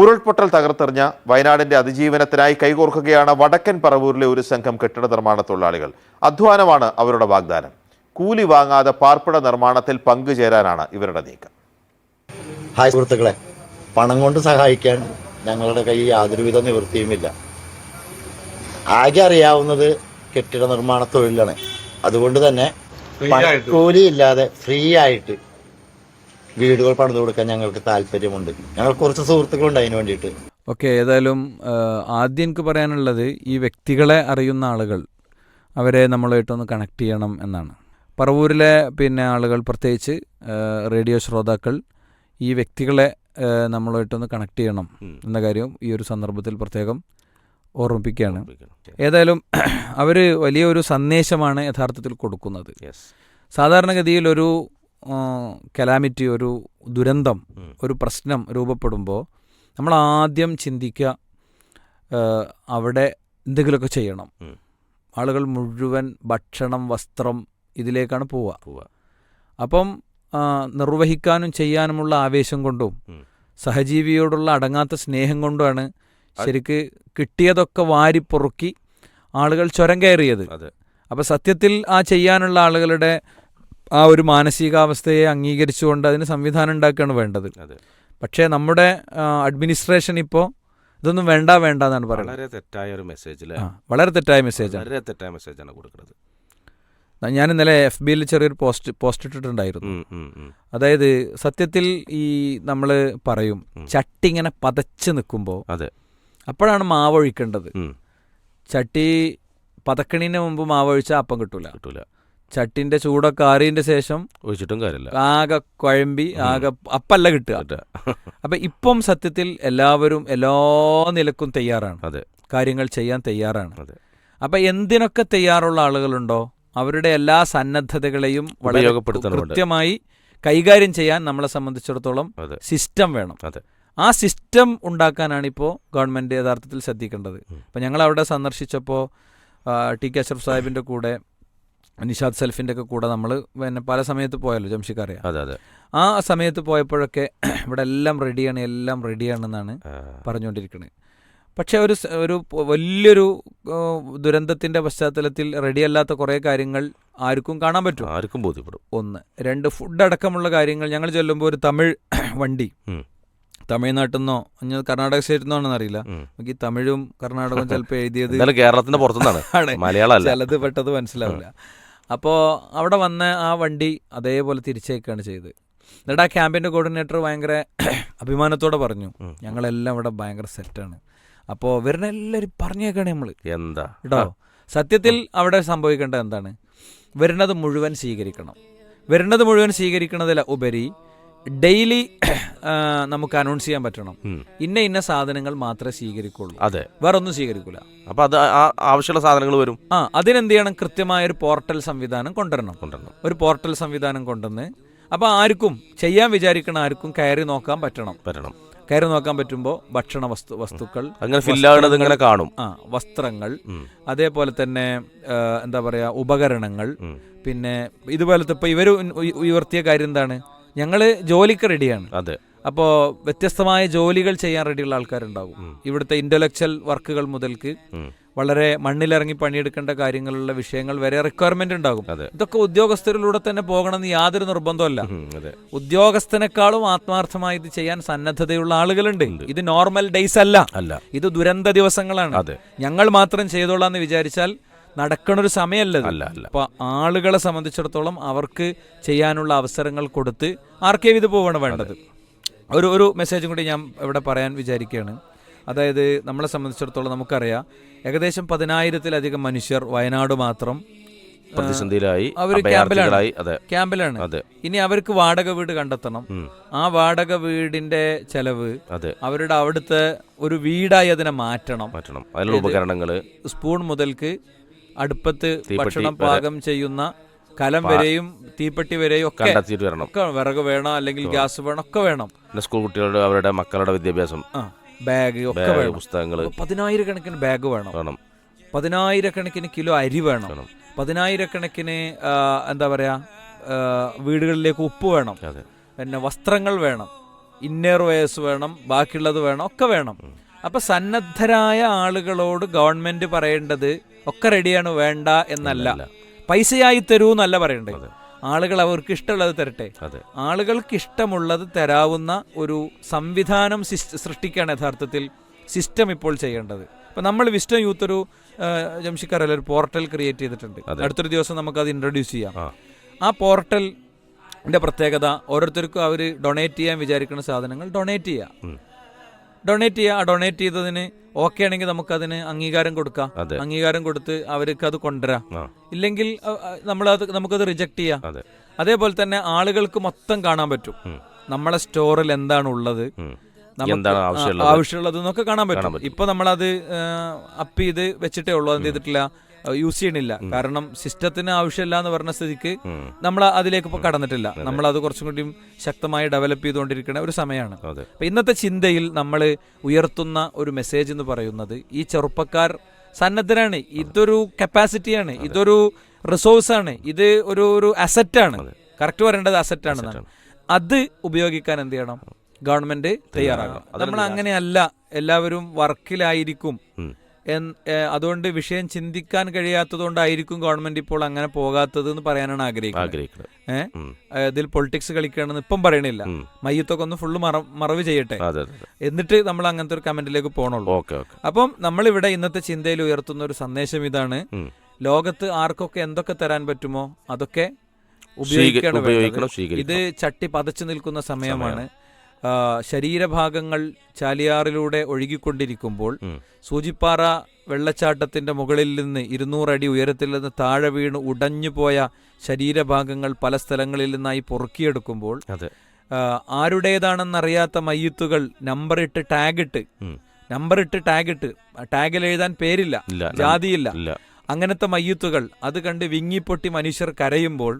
ഉരുൾപൊട്ടൽ തകർത്തെറിഞ്ഞ വയനാടിന്റെ അതിജീവനത്തിനായി കൈകോർക്കുകയാണ് വടക്കൻ പറവൂരിലെ ഒരു സംഘം കെട്ടിട നിർമ്മാണ തൊഴിലാളികൾ. അധ്വാനമാണ് അവരുടെ വാഗ്ദാനം. കൂലി വാങ്ങാതെ പാർപ്പിട നിർമ്മാണത്തിൽ പങ്കുചേരാനാണ് ഇവരുടെ നീക്കം. ഹായ് സുഹൃത്തുക്കളെ. പണം കൊണ്ട് സഹായിക്കാൻ ഞങ്ങളുടെ കയ്യിൽ യാതൊരുവിധ നിവൃത്തിയുമില്ല. ആകെ അറിയാവുന്നത് കെട്ടിട നിർമ്മാണ തൊഴിലാണ്. അതുകൊണ്ട് തന്നെ കൂലി ഇല്ലാതെ ഫ്രീ ആയിട്ട് വീടുകൾ പണിതു കൊടുക്കാൻ ഞങ്ങൾക്ക് താല്പര്യമുണ്ട്. ഞങ്ങൾ കുറച്ച് സുഹൃത്തുക്കളുണ്ട് അതിന് വേണ്ടിയിട്ട്. ഓക്കെ ഏതായാലും ആദ്യം എനിക്ക് പറയാനുള്ളത് ഈ വ്യക്തികളെ അറിയുന്ന ആളുകൾ അവരെ നമ്മളുമായിട്ടൊന്ന് കണക്ട് ചെയ്യണം എന്നാണ്. പറവൂരിലെ പിന്നെ ആളുകൾ പ്രത്യേകിച്ച് റേഡിയോ ശ്രോതാക്കൾ ഈ വ്യക്തികളെ നമ്മളായിട്ടൊന്ന് നമ്മളുമായിട്ടൊന്ന് കണക്ട് ചെയ്യണം എന്ന കാര്യം ഈ ഒരു സന്ദർഭത്തിൽ പ്രത്യേകം ഓർമ്മിപ്പിക്കുകയാണ്. ഏതായാലും അവർ വലിയൊരു സന്ദേശമാണ് യഥാർത്ഥത്തിൽ കൊടുക്കുന്നത്. സാധാരണഗതിയിൽ ഒരു കലാമിറ്റി ഒരു ദുരന്തം ഒരു പ്രശ്നം രൂപപ്പെടുമ്പോൾ നമ്മൾ ആദ്യം ചിന്തിക്കുക അവിടെ എന്തെങ്കിലുമൊക്കെ ചെയ്യണം. ആളുകൾ മുഴുവൻ ഭക്ഷണം വസ്ത്രം ഇതിലേക്കാണ് പോവുക. പോവുക. അപ്പം നിർവഹിക്കാനും ചെയ്യാനുമുള്ള ആവേശം കൊണ്ടും സഹജീവിയോടുള്ള അടങ്ങാത്ത സ്നേഹം കൊണ്ടുമാണ് ശരിക്ക് കിട്ടിയതൊക്കെ വാരി പൊറുക്കി ആളുകൾ ചുരം കയറിയത്. അപ്പം അപ്പോൾ സത്യത്തിൽ ആ ചെയ്യാനുള്ള ആളുകളുടെ ആ ഒരു മാനസികാവസ്ഥയെ അംഗീകരിച്ചുകൊണ്ട് അതിന് സംവിധാനം ഉണ്ടാക്കുകയാണ് വേണ്ടത്. പക്ഷേ നമ്മുടെ അഡ്മിനിസ്ട്രേഷൻ ഇപ്പോൾ ഇതൊന്നും വേണ്ട വേണ്ട എന്നാണ് പറയുന്നത്. വളരെ തെറ്റായ ഒരു മെസ്സേജ് വളരെ തെറ്റായ മെസ്സേജാണ് വളരെ തെറ്റായ മെസ്സേജാണ് കൊടുക്കുന്നത്. ഞാൻ ഇന്നലെ എഫ് ബിയിൽ ചെറിയൊരു പോസ്റ്റ് പോസ്റ്റ് ഇട്ടിട്ടുണ്ടായിരുന്നു. അതായത് സത്യത്തിൽ ഈ നമ്മൾ പറയും ചട്ടിങ്ങനെ ചട്ടി ഇങ്ങനെ പതച്ച് നിൽക്കുമ്പോൾ അതെ. അപ്പോഴാണ് മാവൊഴിക്കേണ്ടത്. ചട്ടി പതക്കണീന് മുമ്പ് മാവൊഴിച്ചാൽ അപ്പം കിട്ടൂല. കിട്ടൂല. ചട്ടിന്റെ ചൂടൊക്കെ ആറിയതിന്റെ ശേഷം ഒഴിച്ചിട്ടും കാര്യമില്ല. ആകെ കുഴമ്പി ആകെ അപ്പല്ല കിട്ടുക. അപ്പൊ ഇപ്പം സത്യത്തിൽ എല്ലാവരും എല്ലാ നിലക്കും തയ്യാറാണ്. അതെ. കാര്യങ്ങൾ ചെയ്യാൻ തയ്യാറാണ്. അതെ. അപ്പൊ എന്തിനൊക്കെ തയ്യാറുള്ള ആളുകളുണ്ടോ? അവരുടെ എല്ലാ സന്നദ്ധതകളെയും വളരെ. കൃത്യമായി കൈകാര്യം ചെയ്യാൻ നമ്മളെ സംബന്ധിച്ചിടത്തോളം സിസ്റ്റം വേണം. ആ സിസ്റ്റം ഉണ്ടാക്കാനാണ് ഇപ്പോൾ ഗവൺമെന്റ് യഥാർത്ഥത്തിൽ ശ്രദ്ധിക്കേണ്ടത്. അപ്പൊ ഞങ്ങൾ അവിടെ സന്ദർശിച്ചപ്പോൾ ടി കെ അഷ്റഫ് സാഹിബിന്റെ കൂടെ നിഷാദ് സെൽഫിന്റെ ഒക്കെ കൂടെ നമ്മൾ പിന്നെ പല സമയത്ത് പോയല്ലോ ജംഷിക്ക് അറിയാം അതെ അതെ. ആ സമയത്ത് പോയപ്പോഴൊക്കെ ഇവിടെ എല്ലാം റെഡിയാണ് എല്ലാം റെഡിയാണെന്നാണ് പറഞ്ഞുകൊണ്ടിരിക്കുന്നത് പക്ഷേ ഒരു ഒരു വലിയൊരു ദുരന്തത്തിന്റെ ദുരന്തത്തിന്റെ പശ്ചാത്തലത്തിൽ റെഡിയല്ലാത്ത കുറേ കാര്യങ്ങൾ ആർക്കും കാണാൻ പറ്റും. ആർക്കും ബോധ്യപ്പെടും. ഒന്ന്. രണ്ട് ഫുഡ് അടക്കമുള്ള കാര്യങ്ങൾ. ഞങ്ങൾ ചെല്ലുമ്പോൾ ഒരു തമിഴ് വണ്ടി. തമിഴ്നാട്ടിൽ നിന്നോ ഞാൻ കർണാടക സ്റ്റേറ്റിൽ നിന്നോ അറിയില്ല എനിക്ക് നമുക്ക് ഈ തമിഴും കർണാടകവും ചിലപ്പോൾ എഴുതിയത് കേരളത്തിന്റെ പുറത്തുനിന്നാണ്. മലയാളം ചിലത് പെട്ടത് മനസ്സിലാവില്ല. അപ്പോൾ അവിടെ വന്ന ആ വണ്ടി അതേപോലെ തിരിച്ചേക്കാണ് ചെയ്തത്. എന്നിട്ട് ആ ക്യാമ്പിന്റെ കോർഡിനേറ്റർ ഭയങ്കര അഭിമാനത്തോടെ പറഞ്ഞു. ഞങ്ങളെല്ലാം ഇവിടെ ഭയങ്കര സെറ്റാണ് അപ്പോൾ ഇവരുടെ എല്ലാവരും പറഞ്ഞേക്കാണ് നമ്മൾ എന്താ? കേട്ടോ? സത്യത്തിൽ അവിടെ സംഭവിക്കേണ്ടത് എന്താണ്? വരുന്നത് മുഴുവൻ സ്വീകരിക്കണം. വരുന്നത് മുഴുവൻ സ്വീകരിക്കുന്നതിൽ ഉപരി ഡെയിലി നമുക്ക് അനൗൺസ് ചെയ്യാൻ പറ്റണം. ഇന്ന ഇന്ന സാധനങ്ങൾ മാത്രമേ സ്വീകരിക്കുള്ളൂ. അതെ. വേറെ ഒന്നും സ്വീകരിക്കൂല. അപ്പൊ അത് ആവശ്യമുള്ള സാധനങ്ങൾ വരും? ആ അതിനെന്ത് ചെയ്യണം കൃത്യമായ ഒരു പോർട്ടൽ സംവിധാനം കൊണ്ടുവരണം. കൊണ്ടുവരണം. ഒരു പോർട്ടൽ സംവിധാനം കൊണ്ടുവന്ന് അപ്പൊ ആർക്കും ചെയ്യാൻ വിചാരിക്കണ ആർക്കും കയറി നോക്കാൻ പറ്റണം. പറ്റണം. കയറി നോക്കാൻ പറ്റുമ്പോൾ ഭക്ഷണ വസ്തു വസ്തുക്കൾ അങ്ങനെ ഫില്ലാകണത് ഇങ്ങനെ കാണും. ആ വസ്ത്രങ്ങൾ അതേപോലെ തന്നെ എന്താ പറയാ ഉപകരണങ്ങൾ പിന്നെ ഇതുപോലത്തെ ഇപ്പൊ ഇവർ ഉയർത്തിയ കാര്യം എന്താണ്? ഞങ്ങൾ ജോലിക്ക് റെഡിയാണ് അതെ. അപ്പോൾ വ്യത്യസ്തമായ ജോലികൾ ചെയ്യാൻ റെഡിയുള്ള ആൾക്കാരുണ്ടാവും. ഇവിടുത്തെ ഇന്റലക്ച്വൽ വർക്കുകൾ മുതൽക്ക്. വളരെ മണ്ണിലിറങ്ങി പണിയെടുക്കേണ്ട കാര്യങ്ങളുള്ള വിഷയങ്ങൾ വരെ റിക്വയർമെന്റ് ഉണ്ടാകും. ഇതൊക്കെ ഉദ്യോഗസ്ഥരിലൂടെ തന്നെ പോകണമെന്ന് യാതൊരു നിർബന്ധമല്ല ഉദ്യോഗസ്ഥനേക്കാളും ആത്മാർത്ഥമായി ഇത് ചെയ്യാൻ സന്നദ്ധതയുള്ള ആളുകളുണ്ട്. ഇത് നോർമൽ ഡേയ്സ് അല്ല. ഇത് ദുരന്ത ദിവസങ്ങളാണ്. അതെ. ഞങ്ങൾ മാത്രം ചെയ്തോളാം എന്ന് വിചാരിച്ചാൽ നടക്കണൊരു ഒരു സമയമല്ല അല്ല. അപ്പൊ ആളുകളെ സംബന്ധിച്ചിടത്തോളം അവർക്ക് ചെയ്യാനുള്ള അവസരങ്ങൾ കൊടുത്ത് ആർക്കേവ് ഇത് പോവാണ് വേണ്ടത്. ഒരു ഒരു മെസ്സേജും കൂടി ഞാൻ ഇവിടെ പറയാൻ വിചാരിക്കുകയാണ്. അതായത് നമ്മളെ സംബന്ധിച്ചിടത്തോളം നമുക്കറിയാം ഏകദേശം പതിനായിരത്തിലധികം മനുഷ്യർ വയനാട് മാത്രം പ്രതിസന്ധിയിലായി അവർ ക്യാമ്പിലാണ്. ക്യാമ്പിലാണ്. ഇനി അവർക്ക് വാടക വീട് കണ്ടെത്തണം. ആ വാടക വീടിന്റെ ചെലവ് അവരുടെ അവിടുത്തെ ഒരു വീടായി അതിനെ മാറ്റണം. മാറ്റണം. അതിനുള്ള ഉപകരണങ്ങൾ. സ്പൂൺ മുതൽക്ക് അടുപ്പത്ത് ഭക്ഷണം പാകം ചെയ്യുന്ന കലം വരെയും തീപ്പെട്ടി വരെയും ഒക്കെ കണ്ടെത്തിയിട്ട് വരണം. ഒക്കെ വിറക് വേണം അല്ലെങ്കിൽ ഗ്യാസ് വേണം ഒക്കെ വേണം. പിന്നെ സ്കൂൾ കുട്ടികളുടെ അവരുടെ മക്കളുടെ വിദ്യാഭ്യാസം. ബാഗ് ഒക്കെ പുസ്തകങ്ങൾ വേണം. പുസ്തകങ്ങൾ. അപ്പൊ പതിനായിരക്കണക്കിന് ബാഗ് വേണം. വേണം. പതിനായിരക്കണക്കിന് കിലോ അരി വേണം. പതിനായിരക്കണക്കിന് എന്താ പറയാ വീടുകളിലേക്ക് ഉപ്പ് വേണം. പിന്നെ വസ്ത്രങ്ങൾ വേണം. ഇന്നർ വയസ്സ് വേണം ബാക്കിയുള്ളത് വേണം ഒക്കെ വേണം. അപ്പൊ സന്നദ്ധരായ ആളുകളോട് ഗവൺമെന്റ് പറയേണ്ടത് ഒക്കെ റെഡിയാണ് വേണ്ട എന്നല്ല. പൈസയായി തരൂ എന്നല്ല പറയണ്ടത് ആളുകൾ അവർക്ക് ഇഷ്ടമുള്ളത് തരട്ടെ. ആളുകൾക്ക് ഇഷ്ടമുള്ളത് തരാവുന്ന ഒരു സംവിധാനം സൃഷ്ടിക്കുകയാണ് യഥാർത്ഥത്തിൽ സിസ്റ്റം ഇപ്പോൾ ചെയ്യേണ്ടത്. ഇപ്പൊ നമ്മൾ വിസ്റ്റം യൂത്ത് ഒരു ജംഷിക്കാരല്ല ഒരു പോർട്ടൽ ക്രിയേറ്റ് ചെയ്തിട്ടുണ്ട്. അടുത്തൊരു ദിവസം നമുക്ക് അത് ഇൻട്രൊഡ്യൂസ് ചെയ്യാം. ആ. പോർട്ടൽ പ്രത്യേകത ഓരോരുത്തർക്കും അവർ ഡൊണേറ്റ് ചെയ്യാൻ വിചാരിക്കുന്ന സാധനങ്ങൾ ഡൊണേറ്റ് ചെയ്യുക. ഡൊണേറ്റ് ചെയ്യുക ആ ഡൊണേറ്റ് ചെയ്തതിന് ഓക്കെ ആണെങ്കിൽ നമുക്ക് നമുക്കതിന് അംഗീകാരം കൊടുക്കാം. അതെ. അംഗീകാരം കൊടുത്ത് അവർക്ക് അത് കൊണ്ടുവരാം. ആ. ഇല്ലെങ്കിൽ നമ്മൾ അത് നമുക്കത് റിജക്ട് ചെയ്യാം. അതെ. അതേപോലെ തന്നെ ആളുകൾക്ക് മൊത്തം കാണാൻ പറ്റും. ഉം. നമ്മളെ സ്റ്റോറിൽ എന്താണ് ഉള്ളത് ഉം. നമുക്ക് എന്താണ് ആവശ്യമുള്ളത്? ആവശ്യമുള്ളത് എന്നൊക്കെ കാണാൻ പറ്റും. പറ്റും. ഇപ്പൊ നമ്മളത് അപ്പ് ചെയ്ത് വെച്ചിട്ടേ ഉള്ളൂ. അത് ചെയ്തിട്ടില്ല. യൂസ് ചെയ്യണില്ല. കാരണം സിസ്റ്റത്തിന് ആവശ്യമില്ല എന്ന് പറഞ്ഞ സ്ഥിതിക്ക് നമ്മൾ അതിലേക്ക് ഇപ്പൊ കടന്നിട്ടില്ല. നമ്മൾ അത് കുറച്ചും കൂടിയും ശക്തമായി ഡെവലപ്പ് ചെയ്തുകൊണ്ടിരിക്കുന്ന ഒരു സമയമാണ്. അപ്പൊ ഇന്നത്തെ ചിന്തയിൽ നമ്മൾ ഉയർത്തുന്ന ഒരു മെസ്സേജ് എന്ന് പറയുന്നത് ഈ ചെറുപ്പക്കാർ സന്നദ്ധരാണ്. ഇതൊരു കപ്പാസിറ്റിയാണ് ഇതൊരു റിസോഴ്സ് ആണ്. ഇത് ഒരു ഒരു അസറ്റാണ് കറക്റ്റ് പറയേണ്ടത് അസറ്റാണ് അത് ഉപയോഗിക്കാൻ എന്ത് ചെയ്യണം? ഗവൺമെന്റ് തയ്യാറാകണം. നമ്മൾ അങ്ങനെയല്ല എല്ലാവരും വർക്കിലായിരിക്കും. അതുകൊണ്ട് വിഷയം ചിന്തിക്കാൻ കഴിയാത്തതുകൊണ്ടായിരിക്കും ഗവൺമെന്റ് ഇപ്പോൾ അങ്ങനെ പോകാത്തത് എന്ന് പറയാനാണ് ആഗ്രഹിക്കുന്നത്. ഏഹ് ഇതിൽ പൊളിറ്റിക്സ് കളിക്കുകയാണെന്ന് ഇപ്പം പറയണില്ല. മയ്യത്തൊക്കെ ഒന്ന് ഫുള്ള് മറ മറവ് ചെയ്യട്ടെ. എന്നിട്ട് നമ്മൾ അങ്ങനത്തെ ഒരു കമന്റിലേക്ക് പോകണുള്ളൂ അപ്പം നമ്മളിവിടെ ഇന്നത്തെ ചിന്തയിൽ ഉയർത്തുന്ന ഒരു സന്ദേശം ഇതാണ്. ലോകത്ത് ആർക്കൊക്കെ എന്തൊക്കെ തരാൻ പറ്റുമോ? അതൊക്കെ ഉപയോഗിക്കണം ഇത് ചട്ടി പതച്ചു നിൽക്കുന്ന സമയമാണ്. ശരീരഭാഗങ്ങൾ ചാലിയാറിലൂടെ ഒഴുകിക്കൊണ്ടിരിക്കുമ്പോൾ. സൂചിപ്പാറ വെള്ളച്ചാട്ടത്തിന്റെ മുകളിൽ നിന്ന് ഇരുന്നൂറടി ഉയരത്തിൽ നിന്ന് താഴെ വീണ് ഉടഞ്ഞുപോയ ശരീരഭാഗങ്ങൾ പല സ്ഥലങ്ങളിൽ നിന്നായി പൊറുക്കിയെടുക്കുമ്പോൾ ആരുടേതാണെന്നറിയാത്ത മയ്യത്തുകൾ നമ്പറിട്ട് ടാഗിട്ട്. നമ്പറിട്ട് ടാഗിട്ട് ടാഗിൽ എഴുതാൻ പേരില്ല ജാതിയില്ല അങ്ങനത്തെ മയ്യത്തുകൾ അത് കണ്ട് വിങ്ങിപ്പൊട്ടി മനുഷ്യർ കരയുമ്പോൾ.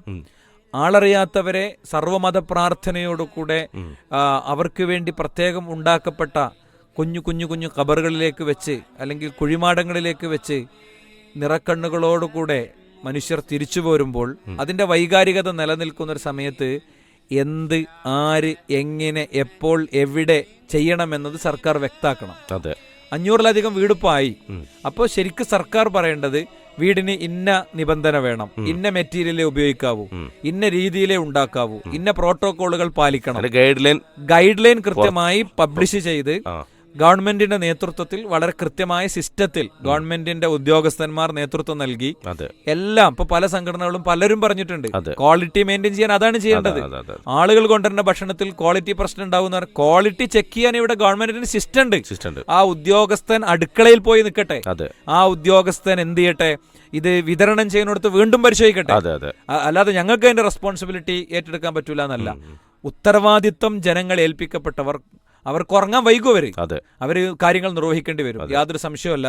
ആളറിയാത്തവരെ സർവമത പ്രാർത്ഥനയോടുകൂടെ. അവർക്ക് വേണ്ടി പ്രത്യേകം ഉണ്ടാക്കപ്പെട്ട കുഞ്ഞു കുഞ്ഞു കുഞ്ഞു കബറുകളിലേക്ക് വെച്ച് അല്ലെങ്കിൽ കുഴിമാടങ്ങളിലേക്ക് വെച്ച് നിറക്കണ്ണുകളോടുകൂടെ മനുഷ്യർ തിരിച്ചു പോരുമ്പോൾ അതിന്റെ വൈകാരികത നിലനിൽക്കുന്ന ഒരു സമയത്ത് എന്ത് ആര് എങ്ങനെ എപ്പോൾ എവിടെ ചെയ്യണമെന്നത് സർക്കാർ വ്യക്താക്കണം അതെ അഞ്ഞൂറിലധികം വീടിപ്പായി. അപ്പോൾ ശരിക്കും സർക്കാർ പറയേണ്ടത് വീടിന് ഇന്ന നിബന്ധന വേണം. ഇന്ന മെറ്റീരിയലേ ഉപയോഗിക്കാവൂ. ഇന്ന രീതിയിലേ ഉണ്ടാക്കാവൂ. ഇന്ന പ്രോട്ടോകോളുകൾ പാലിക്കണം. ഗൈഡ് ലൈൻ ഗൈഡ് ലൈൻ കൃത്യമായി പബ്ലിഷ് ചെയ്ത് ഗവൺമെന്റിന്റെ നേതൃത്വത്തിൽ വളരെ കൃത്യമായ സിസ്റ്റത്തിൽ ഗവൺമെന്റിന്റെ ഉദ്യോഗസ്ഥന്മാർ നേതൃത്വം നൽകി. എല്ലാം ഇപ്പൊ പല സംഘടനകളും പലരും പറഞ്ഞിട്ടുണ്ട്. ക്വാളിറ്റി മെയിന്റെയിൻ ചെയ്യാൻ അതാണ് ചെയ്യേണ്ടത്. ആളുകൾ കൊണ്ടുവരുന്ന ഭക്ഷണത്തിൽ ക്വാളിറ്റി പ്രശ്നം ഉണ്ടാവുന്ന ക്വാളിറ്റി ചെക്ക് ചെയ്യാൻ ഇവിടെ ഗവൺമെന്റിന് സിസ്റ്റം ഉണ്ട് ആ ഉദ്യോഗസ്ഥൻ അടുക്കളയിൽ പോയി നിൽക്കട്ടെ. ആ ഉദ്യോഗസ്ഥൻ എന്ത് ചെയ്യട്ടെ? ഇത് വിതരണം ചെയ്യുന്നിടത്ത് വീണ്ടും പരിശോധിക്കട്ടെ. അല്ലാതെ ഞങ്ങൾക്ക് അതിന്റെ റെസ്പോൺസിബിലിറ്റി ഏറ്റെടുക്കാൻ പറ്റൂല എന്നല്ല. ഉത്തരവാദിത്വം ജനങ്ങൾ ഏൽപ്പിക്കപ്പെട്ടവർ അവർക്ക് ഉറങ്ങാൻ വൈകും അവർ അവർ കാര്യങ്ങൾ നിർവഹിക്കേണ്ടി വരും. യാതൊരു സംശയമല്ല